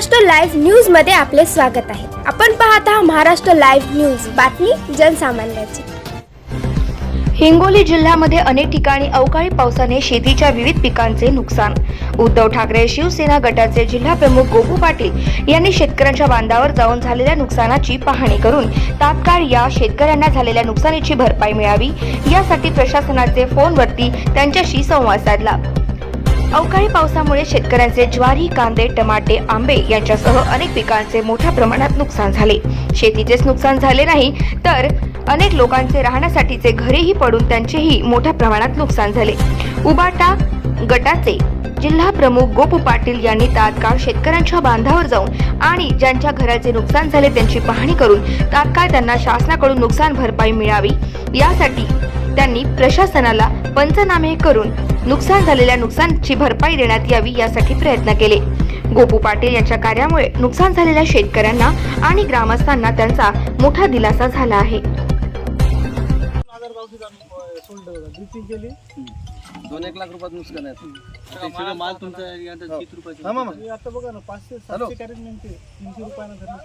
Maharashtra live न्यूजमध्ये आपले स्वागत आहे. आपण पाहत आहात महाराष्ट्र लाईव्ह न्यूज. बातमी जनसामान्याची. हिंगोली जिल्ह्यामध्ये अनेक ठिकाणी अवकाळी पावसाने शेतीच्या विविध पिकांचे नुकसान. उद्धव ठाकरे शिवसेना गटाचे जिल्हा प्रमुख गोपू पाटील यांनी शेतकऱ्यांच्या बांधावर जाऊन झालेल्या नुकसानाची पाहणी करून तात्काळ या शेतकऱ्यांना झालेल्या नुकसानीची भरपाई मिळावी यासाठी प्रशासनाचे फोनवरती त्यांच्याशी संवाद साधला. अवकाळी पावसामुळे शेतकऱ्यांचे ज्वारी कांदे टमाटे आंबे यांच्यासह अनेक पिकांचे मोठ्या प्रमाणात नुकसान झाले. शेतीचेच नुकसान झाले नाही तर अनेक लोकांचे राहण्यासाठीचे घरेही पडून त्यांचेही मोठ्या प्रमाणात नुकसान झाले. उबाटा गटाचे जिल्हा प्रमुख गोपू पाटील यांनी तात्काळ शेतकऱ्यांच्या बांधावर जाऊन आणि ज्यांच्या घराचे नुकसान झाले त्यांची पाहणी करून तात्काळ त्यांना शासनाकडून नुकसान भरपाई मिळावी. यासाठी त्यांनी प्रशासनाला पंचनामे करून नुकसान झालेल्या नुकसानची भरपाई देण्यात यावी यासाठी प्रयत्न केले. गोपू पाटील यांच्या कार्यामुळे नुकसान झालेल्या शेतकऱ्यांना आणि ग्रामस्थांना त्यांचा मोठा दिलासा झाला आहे. हजार गावठी सोडलं ड्रिचिंग केली. दोन एक लाख रुपयात नुकसान आहे माल तुमचा यांचा किती रुपयाचा हा मामा आता बघा ना पाचशे सातशे कॅरेट नेमते तीनशे रुपयानं धरणं.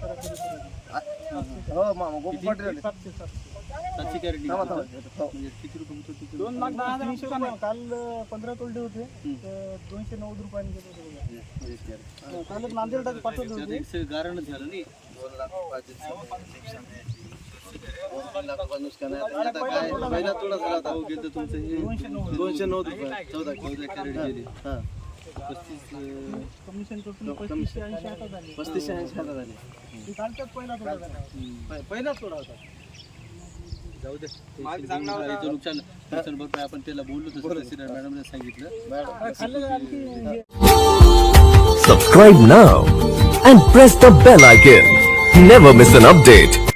हो मामा गोप पाटील सातशे सातशे. सातशे कॅरेट थांबा, थांबा. म्हणजे किती रुपये? दोन लाख दहा हजार काल पंधरा तोलडे होते. तर दोनशे नव्वद रुपयाने गेले होते. हो, कालच पाठवले होते. गारणच झालं नाही? दोन लाख रुपयाचे नुकसान आहे आता काय पहिला झाला तुमचं हे दोनशे नऊ रुपये चौदा चौदा कॅरेट पस्तीस पस्तीसशे ऐंशी आले पहिलाच होता जाऊ दे नुकसान नुकसान भरपाई आपण त्याला बोललो तसं तहसीलदार मॅडमने सांगितलं खाल्लं आणखी हे Subscribe now and press the bell icon. Never miss an update.